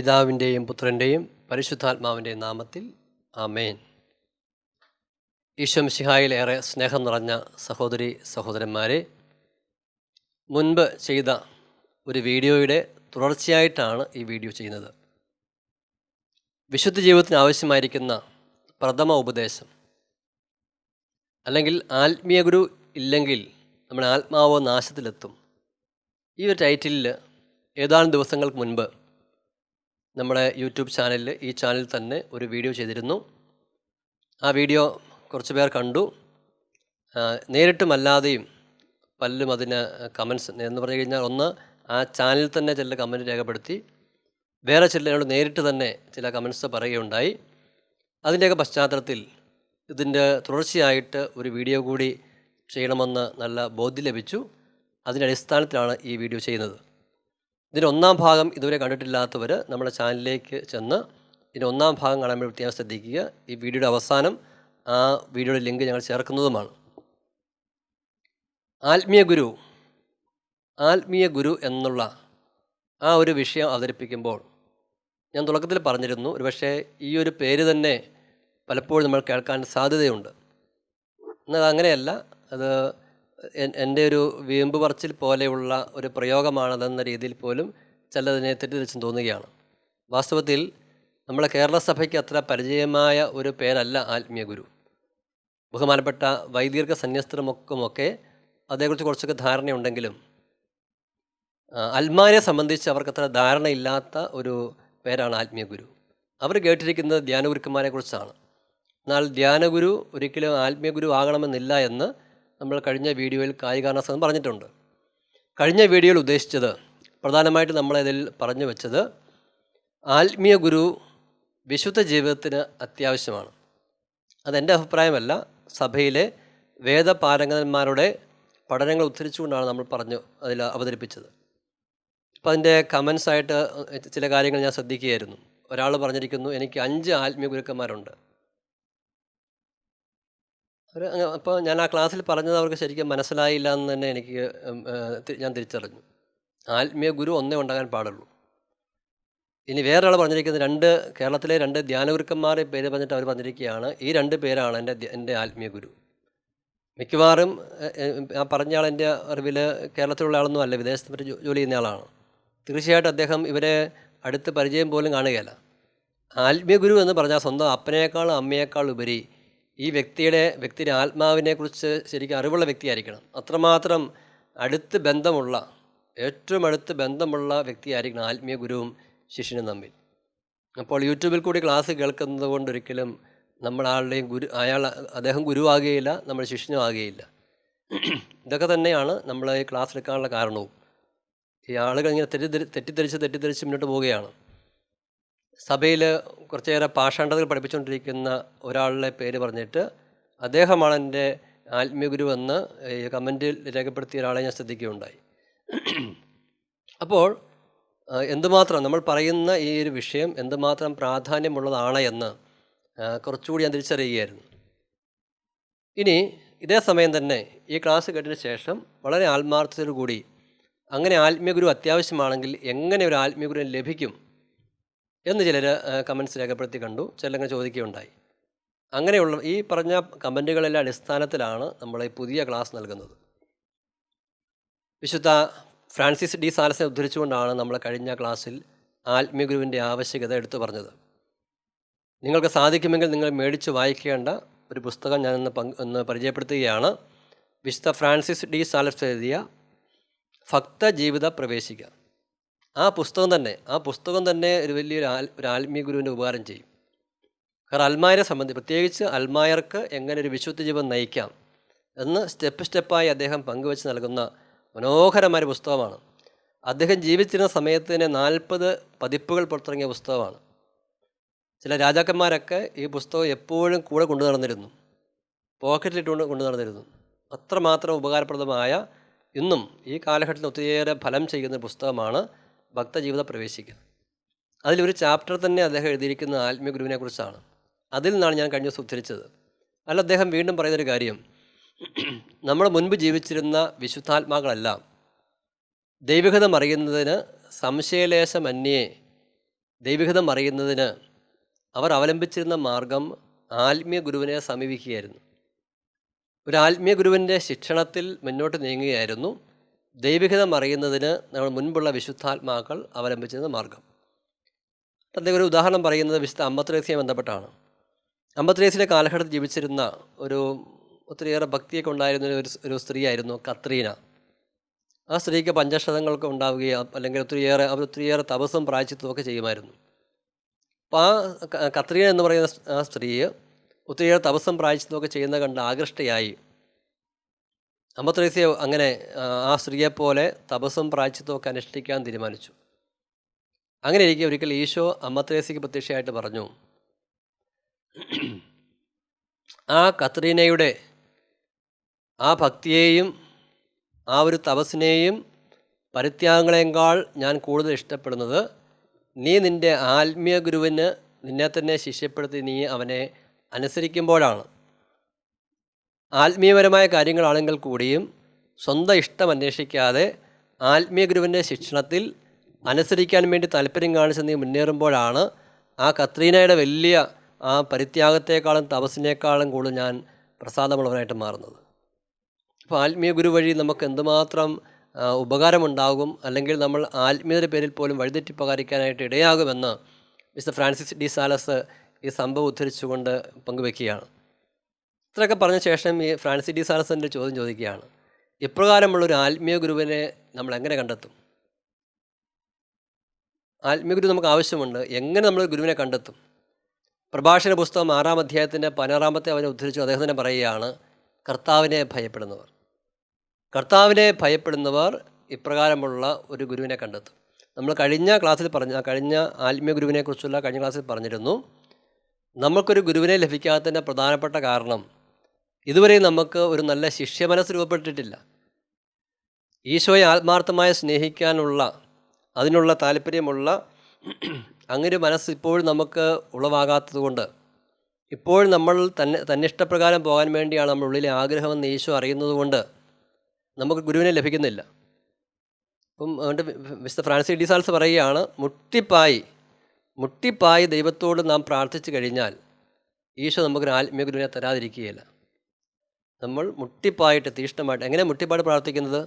പിതാവിന്റെയും പുത്രന്റെയും പരിശുദ്ധാത്മാവിന്റെയും നാമത്തിൽ ആമേൻ. ഈശ്വം ശിഹായിലേറെ സ്നേഹം നിറഞ്ഞ സഹോദരി സഹോദരന്മാരെ മുൻപ് ചെയ്ത ഒരു വീഡിയോയുടെ തുടർച്ചയായിട്ടാണ് ഈ വീഡിയോ ചെയ്യുന്നത്. വിശുദ്ധ ജീവിതത്തിന് ആവശ്യമായിരിക്കുന്ന പ്രഥമ ഉപദേശം അല്ലെങ്കിൽ ആത്മീയ ഗുരു ഇല്ലെങ്കിൽ നമ്മുടെ ആത്മാവോ നാശത്തിലെത്തും. ഈ ഒരു ടൈറ്റിലിൽ ഏതാനും ദിവസങ്ങൾക്ക് മുൻപ് നമ്മുടെ യൂട്യൂബ് ചാനലിൽ ഈ ചാനലിൽ തന്നെ ഒരു വീഡിയോ ചെയ്തിരുന്നു. ആ വീഡിയോ കുറച്ച് പേർ കണ്ടു. നേരിട്ടുമല്ലാതെയും പലരും അതിന് കമൻസ് എന്ന് പറഞ്ഞു കഴിഞ്ഞാൽ ഒന്ന് ആ ചാനലിൽ തന്നെ ചില കമന്റ് രേഖപ്പെടുത്തി വേറെ ചിലരോട് നേരിട്ട് തന്നെ ചില കമൻസ് പറയുകയുണ്ടായി. അതിന്റെയൊക്കെ പശ്ചാത്തലത്തിൽ ഇതിന്റെ തുടർച്ചയായിട്ട് ഒരു വീഡിയോ കൂടി ചെയ്യണമെന്ന് നല്ല ബോധ്യം ലഭിച്ചു. അതിന്റെ അടിസ്ഥാനത്തിലാണ് ഈ വീഡിയോ ചെയ്യുന്നത്. ഇതിന്റെ ഒന്നാം ഭാഗം ഇതുവരെ കണ്ടിട്ടില്ലാത്തവർ നമ്മുടെ ചാനലിലേക്ക് ചെന്ന് ഇതിന്റെ ഒന്നാം ഭാഗം കാണാൻ വേണ്ടി പ്രത്യേകം ശ്രദ്ധിക്കുക. ഈ വീഡിയോയുടെ അവസാനം ആ വീഡിയോയുടെ ലിങ്ക് ഞങ്ങൾ ചേർക്കുന്നതുമാണ്. ആത്മീയ ഗുരു ആത്മീയ ഗുരു എന്നുള്ള ആ ഒരു വിഷയം അവതരിപ്പിക്കുമ്പോൾ ഞാൻ തുടക്കത്തിൽ പറഞ്ഞിരുന്നു ഒരുപക്ഷെ ഈ ഒരു പേര് തന്നെ പലപ്പോഴും നമ്മൾ കേൾക്കാൻ സാധ്യതയുണ്ട്. എന്നാൽ അങ്ങനെയല്ല. അത് എന്റെ ഒരു വീമ്പ് പറച്ചിൽ പോലെയുള്ള ഒരു പ്രയോഗമാണതെന്ന രീതിയിൽ പോലും ചിലതിനെ തെറ്റിദ്ധരിച്ചും തോന്നുകയാണ്. വാസ്തവത്തിൽ നമ്മളെ കേരള സഭയ്ക്ക് അത്ര പരിചയമായ ഒരു പേരല്ല ആത്മീയ ഗുരു. ബഹുമാനപ്പെട്ട വൈദീർഘ സന്യസ്ത്രമൊക്കുമൊക്കെ അതേക്കുറിച്ച് കുറച്ചൊക്കെ ധാരണയുണ്ടെങ്കിലും അൽമാരെ സംബന്ധിച്ച് അവർക്ക് അത്ര ധാരണയില്ലാത്ത ഒരു പേരാണ് ആത്മീയ ഗുരു. അവർ കേട്ടിരിക്കുന്നത് ധ്യാനഗുരുക്കന്മാരെ കുറിച്ചാണ് എന്നാൽ ധ്യാനഗുരു ഒരിക്കലും ആത്മീയ ഗുരു ആകണമെന്നില്ല എന്ന് നമ്മൾ കഴിഞ്ഞ വീഡിയോയിൽ കായികാരണ സംഘം പറഞ്ഞിട്ടുണ്ട്. കഴിഞ്ഞ വീഡിയോയിൽ ഉദ്ദേശിച്ചത് പ്രധാനമായിട്ട് നമ്മളിതിൽ പറഞ്ഞു വെച്ചത് ആത്മീയ ഗുരു വിശുദ്ധ ജീവിതത്തിന് അത്യാവശ്യമാണ്. അതെന്റെ അഭിപ്രായമല്ല. സഭയിലെ വേദപാരംഗതന്മാരുടെ പഠനങ്ങൾ ഉദ്ധരിച്ചുകൊണ്ടാണ് നമ്മൾ പറഞ്ഞു അതിൽ അവതരിപ്പിച്ചത്. അപ്പോൾ അതിന്റെ കമൻസായിട്ട് ചില കാര്യങ്ങൾ ഞാൻ ശ്രദ്ധിക്കുകയായിരുന്നു. ഒരാൾ പറഞ്ഞിരിക്കുന്നു എനിക്ക് അഞ്ച് ആത്മീയ ഗുരുക്കന്മാരുണ്ട്. അപ്പോൾ ഞാൻ ആ ക്ലാസ്സിൽ പറഞ്ഞത് അവർക്ക് ശരിക്കും മനസ്സിലായില്ല എന്ന് തന്നെ എനിക്ക് ഞാൻ തിരിച്ചറിഞ്ഞു. ആത്മീയ ഗുരു ഒന്നേ ഉണ്ടാകാൻ പാടുള്ളൂ. ഇനി വേറൊരാൾ പറഞ്ഞിരിക്കുന്നത് രണ്ട് കേരളത്തിലെ രണ്ട് ധ്യാനഗുരുക്കന്മാരെ പേര് പറഞ്ഞിട്ട് അവർ പറഞ്ഞിരിക്കുകയാണ്. ഈ രണ്ട് പേരാണ് എന്റെ എന്റെ ആത്മീയ ഗുരു. മിക്കവാറും ആ പറഞ്ഞ ആൾ എന്റെ അറിവിൽ കേരളത്തിലുള്ള ആളൊന്നും അല്ല വിദേശത്ത് ജോലി ചെയ്യുന്ന ആളാണ്. തീർച്ചയായിട്ടും അദ്ദേഹം ഇവരെ അടുത്ത് പരിചയം പോലും കാണുകയല്ല. ആത്മീയ ഗുരു എന്ന് പറഞ്ഞാൽ സ്വന്തം അപ്പനേക്കാളും അമ്മയേക്കാൾ ഉപരി ഈ വ്യക്തിയുടെ വ്യക്തിയുടെ ആത്മാവിനെക്കുറിച്ച് ശരിക്കും അറിവുള്ള വ്യക്തിയായിരിക്കണം. അത്രമാത്രം അടുത്ത് ബന്ധമുള്ള ഏറ്റവും അടുത്ത് ബന്ധമുള്ള വ്യക്തിയായിരിക്കണം ആത്മീയ ഗുരുവും ശിഷ്യനും തമ്മിൽ. അപ്പോൾ യൂട്യൂബിൽ കൂടി ക്ലാസ് കേൾക്കുന്നത് കൊണ്ട് ഒരിക്കലും നമ്മളാളുടെയും ഗുരു അയാൾ അദ്ദേഹം ഗുരുവാകുകയില്ല നമ്മൾ ശിഷ്യനും ആകുകയില്ല. ഇതൊക്കെ തന്നെയാണ് നമ്മൾ ഈ ക്ലാസ് എടുക്കാനുള്ള കാരണവും. ഈ ആളുകൾ ഇങ്ങനെ തെറ്റിദ്ധരി തെറ്റിദ്ധരിച്ച് തെറ്റിദ്ധരിച്ച് മുന്നോട്ട് പോവുകയാണ്. സഭയിൽ കുറച്ചേറെ പാഷാണ്ടതകൾ പഠിപ്പിച്ചുകൊണ്ടിരിക്കുന്ന ഒരാളുടെ പേര് പറഞ്ഞിട്ട് അദ്ദേഹമാണ് എന്റെ ആത്മീയഗുരു എന്ന് കമന്റിൽ രേഖപ്പെടുത്തിയ ഒരാളെ ഞാൻ ശ്രദ്ധിക്കുകയുണ്ടായി. അപ്പോൾ എന്തുമാത്രം നമ്മൾ പറയുന്ന ഈ ഒരു വിഷയം എന്തുമാത്രം പ്രാധാന്യമുള്ളതാണ് എന്ന് കുറച്ചുകൂടി ഞാൻ തിരിച്ചറിയുകയായിരുന്നു. ഇനി ഇതേ സമയം തന്നെ ഈ ക്ലാസ് കേട്ടതിന് ശേഷം വളരെ ആത്മാർത്ഥതയോടുകൂടി അങ്ങനെ ആത്മീയഗുരു അത്യാവശ്യമാണെങ്കിൽ എങ്ങനെ ഒരു ആത്മീയഗുരു ലഭിക്കും എന്ന് ചിലർ കമൻസ് രേഖപ്പെടുത്തി കണ്ടു. ചിലങ്ങനെ ചോദിക്കുകയുണ്ടായി. അങ്ങനെയുള്ള ഈ പറഞ്ഞ കമന്റുകളിലെ അടിസ്ഥാനത്തിലാണ് നമ്മൾ ഈ പുതിയ ക്ലാസ് നൽകുന്നത്. വിശുദ്ധ ഫ്രാൻസിസ് ഡി സാലസിനെ ഉദ്ധരിച്ചുകൊണ്ടാണ് നമ്മൾ കഴിഞ്ഞ ക്ലാസ്സിൽ ആത്മീയ ഗുരുവിന്റെ ആവശ്യകത എടുത്തു പറഞ്ഞത്. നിങ്ങൾക്ക് സാധിക്കുമെങ്കിൽ നിങ്ങൾ മേടിച്ച് വായിക്കേണ്ട ഒരു പുസ്തകം ഞാനിന്ന് പങ്ക് ഒന്ന് പരിചയപ്പെടുത്തുകയാണ്. വിശുദ്ധ ഫ്രാൻസിസ് ഡി സാലസ് എഴുതിയ ഭക്ത ജീവിത പ്രവേശിക്കുക. ആ പുസ്തകം തന്നെ ആ പുസ്തകം തന്നെ ഒരു വലിയൊരു ആൽ ഒരു ആത്മീയ ഗുരുവിന്റെ ഉപകാരം ചെയ്യും. കാരണം അൽമായരെ സംബന്ധിച്ച് പ്രത്യേകിച്ച് അൽമായർക്ക് എങ്ങനെ ഒരു വിശുദ്ധ ജീവൻ നയിക്കാം എന്ന് സ്റ്റെപ്പ് സ്റ്റെപ്പായി അദ്ദേഹം പങ്കുവെച്ച് നൽകുന്ന മനോഹരമായ പുസ്തകമാണ്. അദ്ദേഹം ജീവിച്ചിരുന്ന സമയത്ത് തന്നെ നാൽപ്പത് പതിപ്പുകൾ പുറത്തിറങ്ങിയ പുസ്തകമാണ്. ചില രാജാക്കന്മാരൊക്കെ ഈ പുസ്തകം എപ്പോഴും കൂടെ കൊണ്ടു നടന്നിരുന്നു. പോക്കറ്റിലിട്ടുകൊണ്ട് കൊണ്ടു നടന്നിരുന്നു. അത്രമാത്രം ഉപകാരപ്രദമായ ഇന്നും ഈ കാലഘട്ടത്തിൽ ഒത്തിരിയേറെ ഫലം ചെയ്യുന്ന പുസ്തകമാണ് ഭക്തജീവിത പ്രവേശിക്കുന്നത് അതിലൊരു ചാപ്റ്റർ തന്നെ അദ്ദേഹം എഴുതിയിരിക്കുന്ന ആത്മീയ കുറിച്ചാണ്. അതിൽ നിന്നാണ് ഞാൻ കഴിഞ്ഞ ദിവസം ഉദ്ധരിച്ചത്. അല്ല അദ്ദേഹം വീണ്ടും പറയുന്നൊരു കാര്യം. നമ്മൾ മുൻപ് ജീവിച്ചിരുന്ന വിശുദ്ധാത്മാക്കളെല്ലാം ദൈവികതം അറിയുന്നതിന് സംശയലേശമന്യേ ദൈവികതം അറിയുന്നതിന് അവർ അവലംബിച്ചിരുന്ന മാർഗം ആത്മീയ ഗുരുവിനെ സമീപിക്കുകയായിരുന്നു. ഒരു ആത്മീയ ഗുരുവിന്റെ ശിക്ഷണത്തിൽ മുന്നോട്ട് നീങ്ങുകയായിരുന്നു. ദൈവികതം അറിയുന്നതിന് നമ്മൾ മുൻപുള്ള വിശുദ്ധാത്മാക്കൾ അവലംബിച്ചിരുന്ന മാർഗം. അദ്ദേഹം ഒരു ഉദാഹരണം പറയുന്നത് വിശുദ്ധ അമ്പത്രേസിയെ ബന്ധപ്പെട്ടാണ്. അമ്പത്രേസിലെ കാലഘട്ടത്തിൽ ജീവിച്ചിരുന്ന ഒരു ഒത്തിരിയേറെ ഭക്തിയൊക്കെ ഉണ്ടായിരുന്ന ഒരു ഒരു സ്ത്രീയായിരുന്നു കത്രീന. ആ സ്ത്രീക്ക് പഞ്ചക്ഷതങ്ങളൊക്കെ ഉണ്ടാവുകയും അല്ലെങ്കിൽ ഒത്തിരിയേറെ അവർ ഒത്തിരിയേറെ തപസ്സും പ്രായച്ചിത്വമൊക്കെ ചെയ്യുമായിരുന്നു. അപ്പോൾ ആ കത്രീന എന്ന് പറയുന്ന ആ സ്ത്രീയെ ഒത്തിരിയേറെ തപസ്സും പ്രായച്ചിത്വം ചെയ്യുന്ന കണ്ട് ആകൃഷ്ടയായി. അമ്പത്രേസ്യ അങ്ങനെ ആ, സ്ത്രീയെപ്പോലെ തപസ്സും ഒക്കെ അനുഷ്ഠിക്കാൻ തീരുമാനിച്ചു. അങ്ങനെ ഇരിക്കെ ഒരിക്കൽ ഈശോ അമ്മത്രേസ്യക്ക് പ്രത്യക്ഷയായിട്ട് പറഞ്ഞു ആ കത്രീനയുടെ ആ ഭക്തിയെയും ആ ഒരു തപസ്സിനെയും പരിത്യാഗങ്ങളെക്കാൾ ഞാൻ കൂടുതൽ ഇഷ്ടപ്പെടുന്നത് നീ നിന്റെ ആത്മീയ ഗുരുവിന് നിന്നെ തന്നെ ശിഷ്യപ്പെടുത്തി നീ അവനെ അനുസരിക്കുമ്പോഴാണ്. ആത്മീയപരമായ കാര്യങ്ങളാണെങ്കിൽ കൂടിയും സ്വന്തം ഇഷ്ടം അന്വേഷിക്കാതെ ആത്മീയ ഗുരുവിന്റെ ശിക്ഷണത്തിൽ അനുസരിക്കാൻ വേണ്ടി താല്പര്യം കാണിച്ച് നീ മുന്നേറുമ്പോഴാണ് ആ കത്രീനയുടെ വലിയ ആ പരിത്യാഗത്തെക്കാളും തപസ്സിനേക്കാളും കൂടുതൽ ഞാൻ പ്രസാദമുള്ളവനായിട്ട് മാറുന്നത്. അപ്പോൾ ആത്മീയ ഗുരു വഴി നമുക്ക് എന്തുമാത്രം ഉപകാരമുണ്ടാകും അല്ലെങ്കിൽ നമ്മൾ ആത്മീയതയുടെ പേരിൽ പോലും വഴിതെറ്റിപ്പകാരിക്കാനായിട്ട് ഇടയാകുമെന്ന് മിസ്റ്റർ ഫ്രാൻസിസ് ഡി സാലസ് ഈ സംഭവം ഉദ്ധരിച്ചുകൊണ്ട് പങ്കുവെക്കുകയാണ് ഇത്രയൊക്കെ പറഞ്ഞ ശേഷം ഈ ഫ്രാൻസിസ് ഡി ചോദ്യം ചോദിക്കുകയാണ്. ഇപ്രകാരമുള്ളൊരു ആത്മീയ ഗുരുവിനെ നമ്മൾ എങ്ങനെ കണ്ടെത്തും? ആത്മീയ ഗുരു നമുക്ക് ആവശ്യമുണ്ട്. എങ്ങനെ നമ്മൾ ഗുരുവിനെ കണ്ടെത്തും? പ്രഭാഷണ പുസ്തകം ആറാം അധ്യായത്തിന്റെ പതിനാറാമത്തെ അവനെ ഉദ്ധരിച്ചു അദ്ദേഹം തന്നെ പറയുകയാണ് കർത്താവിനെ ഭയപ്പെടുന്നവർ. കർത്താവിനെ ഭയപ്പെടുന്നവർ ഇപ്രകാരമുള്ള ഒരു ഗുരുവിനെ കണ്ടെത്തും. നമ്മൾ കഴിഞ്ഞ ക്ലാസ്സിൽ പറഞ്ഞ കഴിഞ്ഞ ആത്മീയ ഗുരുവിനെക്കുറിച്ചുള്ള കഴിഞ്ഞ ക്ലാസ്സിൽ പറഞ്ഞിരുന്നു നമുക്കൊരു ഗുരുവിനെ ലഭിക്കാത്തതിന്റെ പ്രധാനപ്പെട്ട കാരണം ഇതുവരെ നമുക്ക് ഒരു നല്ല ശിഷ്യ മനസ്സ് രൂപപ്പെട്ടിട്ടില്ല. ഈശോയെ ആത്മാർത്ഥമായി സ്നേഹിക്കാനുള്ള അതിനുള്ള താല്പര്യമുള്ള അങ്ങനെ മനസ്സ് ഇപ്പോഴും നമുക്ക് ഉളവാകാത്തതുകൊണ്ട് ഇപ്പോൾ നമ്മൾ തന്നെ തന്നിഷ്ടപ്രകാരം പോകാൻ വേണ്ടിയാണ് നമ്മുടെ ഉള്ളിലെ ആഗ്രഹമെന്ന് ഈശോ അറിയുന്നതുകൊണ്ട് നമുക്ക് ഗുരുവിനെ ലഭിക്കുന്നില്ല. അപ്പം അതുകൊണ്ട് മിസ്റ്റർ ഫ്രാൻസിസ് ഡിസാൾസ് പറയുകയാണ് മുട്ടിപ്പായി മുട്ടിപ്പായി ദൈവത്തോട് നാം പ്രാർത്ഥിച്ചു കഴിഞ്ഞാൽ ഈശോ നമുക്കൊരു ആത്മീയ ഗുരുവിനെ തരാതിരിക്കുകയില്ല. നമ്മൾ മുട്ടിപ്പായിട്ട് തീഷ്ണമായിട്ട് എങ്ങനെ മുട്ടിപ്പായിട്ട് പ്രാർത്ഥിക്കുന്നത്?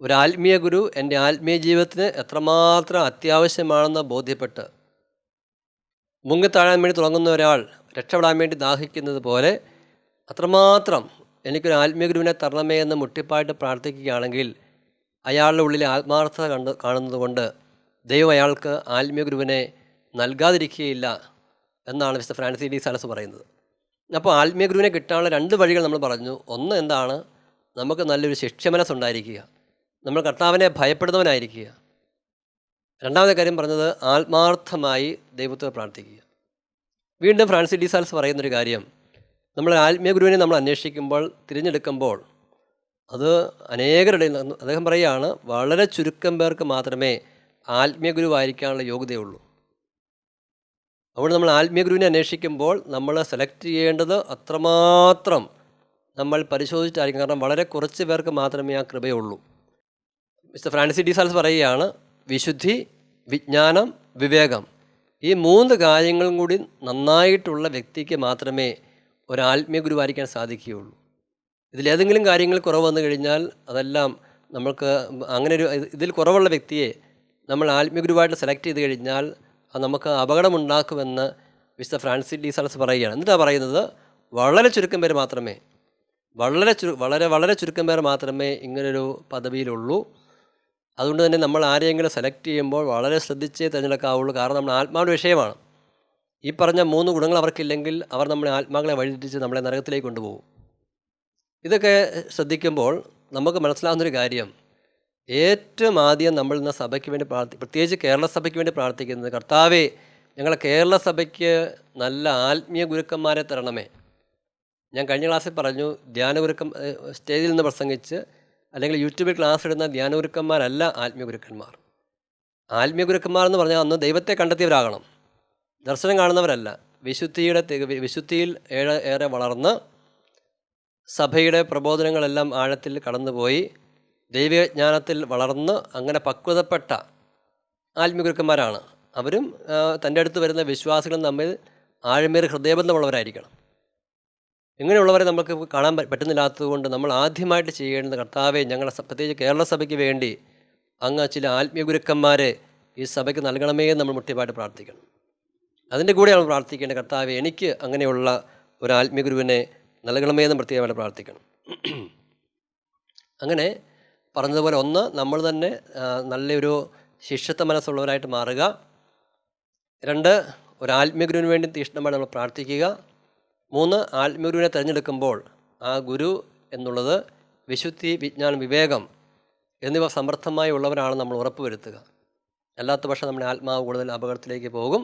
ഒരു ആത്മീയ ഗുരു എന്റെ ആത്മീയ ജീവിതത്തിന് എത്രമാത്രം അത്യാവശ്യമാണെന്ന് ബോധ്യപ്പെട്ട് മുങ്ങിത്താഴാൻ വേണ്ടി തുടങ്ങുന്ന ഒരാൾ രക്ഷപ്പെടാൻ വേണ്ടി ദാഹിക്കുന്നത് പോലെ അത്രമാത്രം എനിക്കൊരു ആത്മീയ ഗുരുവിനെ തരണമേ എന്ന് മുട്ടിപ്പായിട്ട് പ്രാർത്ഥിക്കുകയാണെങ്കിൽ അയാളുടെ ഉള്ളിൽ ആത്മാർത്ഥത കണ്ട് കാണുന്നത് കൊണ്ട് ദൈവം അയാൾക്ക് ആത്മീയ ഗുരുവിനെ നൽകാതിരിക്കുകയില്ല എന്നാണ് മിസ്റ്റർ ഫ്രാൻസി ഡി സാലസ് പറയുന്നത്. അപ്പോൾ ആത്മീയ ഗുരുവിനെ കിട്ടാനുള്ള രണ്ട് വഴികൾ നമ്മൾ പറഞ്ഞു. ഒന്ന് എന്താണ്? നമുക്ക് നല്ലൊരു ശിക്ഷമനസ്സുണ്ടായിരിക്കുക നമ്മൾ കർത്താവിനെ ഭയപ്പെടുന്നവനായിരിക്കുക. രണ്ടാമത്തെ കാര്യം പറഞ്ഞത് ആത്മാർത്ഥമായി ദൈവത്തെ പ്രാർത്ഥിക്കുക. വീണ്ടും ഫ്രാൻസിസ് ഡി സാൽസ് പറയുന്നൊരു കാര്യം. നമ്മൾ ആത്മീയ ഗുരുവിനെ നമ്മൾ അന്വേഷിക്കുമ്പോൾ തിരഞ്ഞെടുക്കുമ്പോൾ അത് അനേകരുടെ അദ്ദേഹം പറയുകയാണ് വളരെ ചുരുക്കം പേർക്ക് മാത്രമേ ആത്മീയ ഗുരുവായിരിക്കാനുള്ള യോഗ്യതയുള്ളൂ. അതുകൊണ്ട് നമ്മൾ ആത്മീയ ഗുരുവിനെ അന്വേഷിക്കുമ്പോൾ നമ്മൾ സെലക്ട് ചെയ്യേണ്ടത് അത്രമാത്രം നമ്മൾ പരിശോധിച്ചായിരിക്കും. കാരണം വളരെ കുറച്ച് പേർക്ക് മാത്രമേ ആ കൃപയുള്ളൂ. മിസ്റ്റർ ഫ്രാൻസിസ് ഡി സാൽസ് പറയുകയാണ് വിശുദ്ധി വിജ്ഞാനം വിവേകം ഈ മൂന്ന് കാര്യങ്ങളും കൂടി നന്നായിട്ടുള്ള വ്യക്തിക്ക് മാത്രമേ ഒരു ആത്മീയ ഗുരുവായിരിക്കാൻ സാധിക്കുകയുള്ളൂ ഇതിലേതെങ്കിലും കാര്യങ്ങൾ കുറവ് വന്നു കഴിഞ്ഞാൽ അതെല്ലാം നമ്മൾക്ക് അങ്ങനെ ഒരു ഇതിൽ കുറവുള്ള വ്യക്തിയെ നമ്മൾ ആത്മീയ ഗുരുവായിട്ട് സെലക്ട് ചെയ്ത് കഴിഞ്ഞാൽ അത് നമുക്ക് അപകടമുണ്ടാക്കുമെന്ന് മിസ്റ്റർ ഫ്രാൻസിസ് ഡി സാൽസ് പറയുകയാണ്. എന്നിട്ടാണ് പറയുന്നത്? വളരെ ചുരുക്കം പേര് മാത്രമേ വളരെ ചുരു വളരെ വളരെ ചുരുക്കം പേർ മാത്രമേ ഇങ്ങനൊരു പദവിയിലുള്ളൂ. അതുകൊണ്ട് തന്നെ നമ്മൾ ആരെയെങ്കിലും സെലക്ട് ചെയ്യുമ്പോൾ വളരെ ശ്രദ്ധിച്ചേ തിരഞ്ഞെടുക്കാവുള്ളൂ. കാരണം നമ്മൾ ആത്മാവിന്റെ വിഷയമാണ്. ഈ പറഞ്ഞ മൂന്ന് ഗുണങ്ങൾ അവർക്കില്ലെങ്കിൽ അവർ നമ്മളെ ആത്മാക്കളെ വഴിതിരിച്ച് നമ്മളെ നരകത്തിലേക്ക് കൊണ്ടുപോകും. ഇതൊക്കെ ശ്രദ്ധിക്കുമ്പോൾ നമുക്ക് മനസ്സിലാവുന്നൊരു കാര്യം ഏറ്റവും ആദ്യം നമ്മൾ ഇന്ന് സഭയ്ക്ക് വേണ്ടി പ്രാർത്ഥി പ്രത്യേകിച്ച് കേരള സഭയ്ക്ക് വേണ്ടി പ്രാർത്ഥിക്കുന്നത് കർത്താവേ ഞങ്ങളെ കേരള സഭയ്ക്ക് നല്ല ആത്മീയ ഗുരുക്കന്മാരെ തരണമേ. ഞാൻ കഴിഞ്ഞ ക്ലാസ്സിൽ പറഞ്ഞു ധ്യാന ഗുരുക്കം സ്റ്റേജിൽ നിന്ന് പ്രസംഗിച്ച് അല്ലെങ്കിൽ യൂട്യൂബിൽ ക്ലാസ് ഇടുന്ന ധ്യാന ഗുരുക്കന്മാരല്ല ആത്മീയ ഗുരുക്കന്മാർ. ആത്മീയ ഗുരുക്കന്മാർ എന്ന് പറഞ്ഞാൽ അന്ന് ദൈവത്തെ കണ്ടെത്തിയവരാകണം. ദർശനം കാണുന്നവരല്ല. വിശുദ്ധിയുടെ വിശുദ്ധിയിൽ ഏറെ ഏറെ വളർന്ന് സഭയുടെ പ്രബോധനങ്ങളെല്ലാം ആഴത്തിൽ കടന്നുപോയി ദൈവജ്ഞാനത്തിൽ വളർന്ന് അങ്ങനെ പക്വതപ്പെട്ട ആത്മീയഗുരുക്കന്മാരാണ്. അവരും തന്റെ അടുത്ത് വരുന്ന വിശ്വാസികളും തമ്മിൽ ആഴമേറി ഹൃദയബന്ധമുള്ളവരായിരിക്കണം. ഇങ്ങനെയുള്ളവരെ നമുക്ക് കാണാൻ പറ്റുന്നില്ലാത്തതുകൊണ്ട് നമ്മൾ ആദ്യമായിട്ട് ചെയ്യേണ്ടത് കർത്താവെ ഞങ്ങളുടെ പ്രത്യേകിച്ച് കേരള സഭയ്ക്ക് വേണ്ടി അങ്ങ് ചില ആത്മീയ ഗുരുക്കന്മാരെ ഈ സഭയ്ക്ക് നൽകണമേ നമ്മൾ മുട്ടിയപ്പായിട്ട് പ്രാർത്ഥിക്കണം. അതിന്റെ കൂടെയാണ് പ്രാർത്ഥിക്കേണ്ട കർത്താവെ എനിക്ക് അങ്ങനെയുള്ള ഒരു ആത്മീയ നൽകണമേ എന്ന് പ്രത്യേകമായിട്ട് പ്രാർത്ഥിക്കണം. അങ്ങനെ പറഞ്ഞതുപോലെ ഒന്ന് നമ്മൾ തന്നെ നല്ലൊരു ശിഷ്യത്വ മനസ്സുള്ളവരായിട്ട് മാറുക. രണ്ട് ഒരു ആത്മീയ ഗുരുവിന് വേണ്ടി തീഷ്ണമായി നമ്മൾ പ്രാർത്ഥിക്കുക. മൂന്ന് ആത്മീയ ഗുരുവിനെ തിരഞ്ഞെടുക്കുമ്പോൾ ആ ഗുരു എന്നുള്ളത് വിശുദ്ധി വിജ്ഞാനം വിവേകം എന്നിവ സമർത്ഥമായി ഉള്ളവരാണ് നമ്മൾ ഉറപ്പുവരുത്തുക. അല്ലാത്ത പക്ഷം നമ്മുടെ ആത്മാവ് കൂടുതൽ അപകടത്തിലേക്ക് പോകും.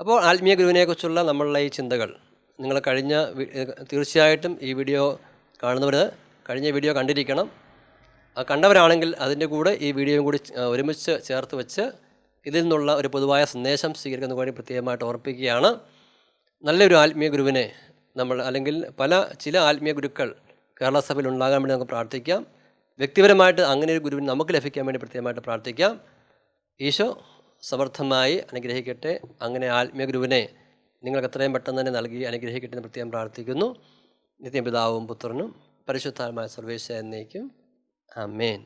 അപ്പോൾ ആത്മീയ ഗുരുവിനെക്കുറിച്ചുള്ള നമ്മളുടെ ഈ ചിന്തകൾ. നിങ്ങൾ കഴിഞ്ഞ തീർച്ചയായിട്ടും ഈ വീഡിയോ കാണുന്നവർ കഴിഞ്ഞ വീഡിയോ കണ്ടിരിക്കണം. കണ്ടവരാണെങ്കിൽ അതിന്റെ കൂടെ ഈ വീഡിയോയും കൂടി ഒരുമിച്ച് ചേർത്ത് വെച്ച് ഇതിൽ നിന്നുള്ള ഒരു പൊതുവായ സന്ദേശം സ്വീകരിക്കുന്ന കൂടി പ്രത്യേകമായിട്ട് ഓർപ്പിക്കുകയാണ്. നല്ലൊരു ആത്മീയ ഗുരുവിനെ നമ്മൾ അല്ലെങ്കിൽ പല ചില ആത്മീയ ഗുരുക്കൾ കേരള സഭയിൽ ഉണ്ടാകാൻ വേണ്ടി നമുക്ക് പ്രാർത്ഥിക്കാം. വ്യക്തിപരമായിട്ട് അങ്ങനെ ഒരു ഗുരുവിന് നമുക്ക് ലഭിക്കാൻ വേണ്ടി പ്രത്യേകമായിട്ട് പ്രാർത്ഥിക്കാം. ഈശോ സമർത്ഥമായി അനുഗ്രഹിക്കട്ടെ. അങ്ങനെ ആത്മീയ ഗുരുവിനെ നിങ്ങൾക്ക് എത്രയും പെട്ടെന്ന് തന്നെ നൽകി അനുഗ്രഹിക്കട്ടെ എന്ന് പ്രത്യേകം പ്രാർത്ഥിക്കുന്നു. നിത്യപിതാവും പുത്രനും പരിശുദ്ധാത്മായ സർവേശ എന്നേക്കും. ആമേൻ